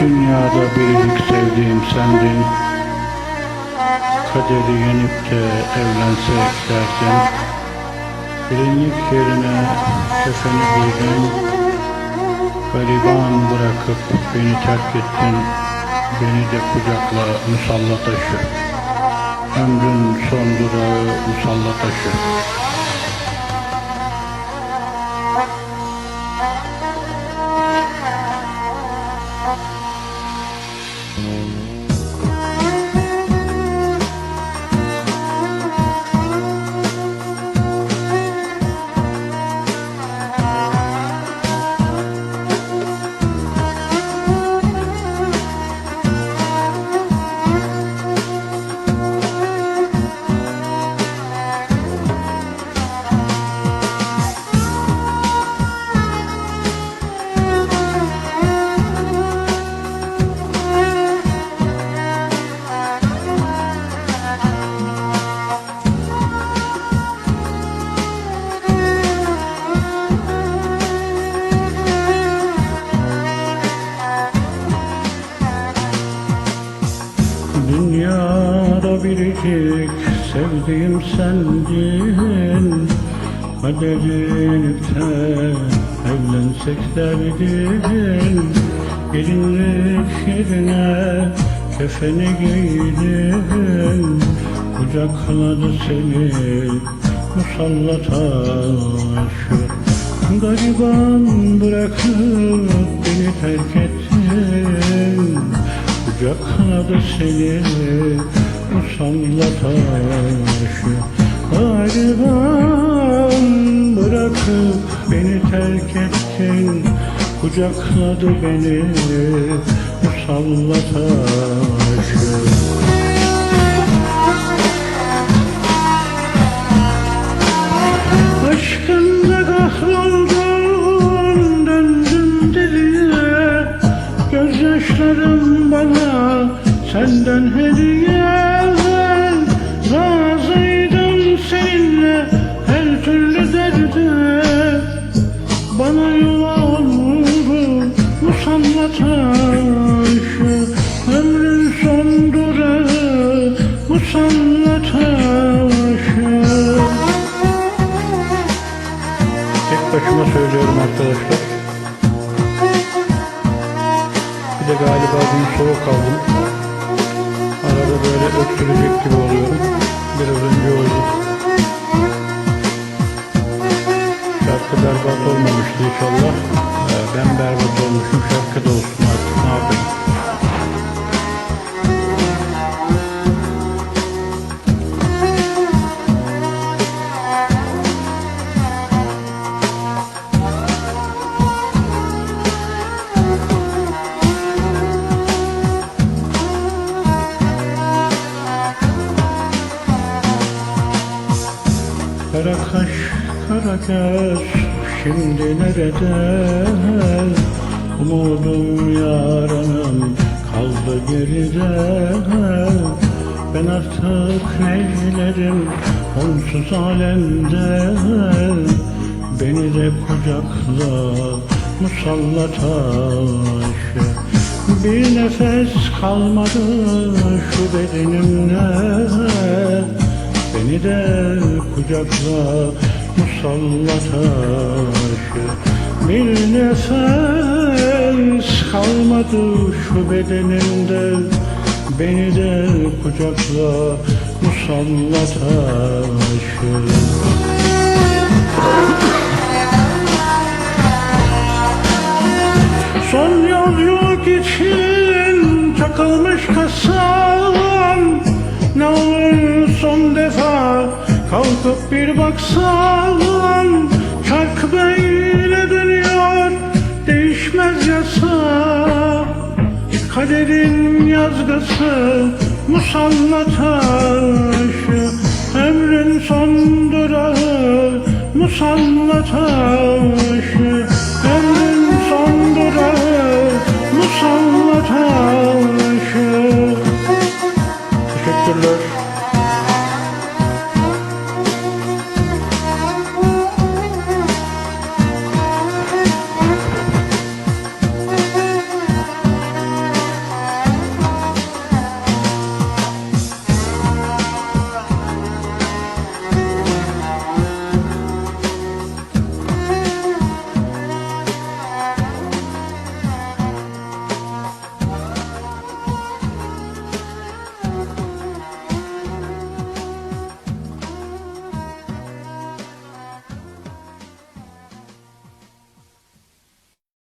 Dünyada biricik sevdiğim sendin. Kaderi yenip de evlensek derken Birinlik yerine kefeni giydin. Gariban bırakıp beni terk ettin. Beni de kucakla musallat taşı Ömrün son durağı musallat taşı Dünyada biricik sevdiğim sendin. Kaderinlikte evlensek derdin. Gelinlik yerine kefeni giydin. Kucakladı seni musallat aşık Gariban bırakıp beni terk ettin Kucakladı seni musallat aşı Gariban bırakıp beni terk ettin Kucakladı beni musallat aşı Aşkında kahroldum senden hediye Razıydım seninle her türlü derde Bana yolunu musallat aşı Ömrün son durağı musallat aşı Tek başıma söylüyorum arkadaşlar. Bir de galiba bir soğuk aldım. Arada böyle öksürecek gibi oluyorum. Biraz önce oldu. Kaş, kara göz, şimdi nerede? Umudum yarınım kaldı geride. Ben artık neylerim onsuz alemde. Beni de kucakla musallat aşı. Bir nefes kalmadı şu bedenimde. Beni de kucakla musallat aşı Bir nefes kalmadı şu bedenimde. Beni de kucakla musallat aşı Son yolculuk için takılmış kasam bir baksan Çark böyle dönüyor. Değişmez yasa Kaderin yazgısı musallat aşı Ömrün son durağı musallat aşı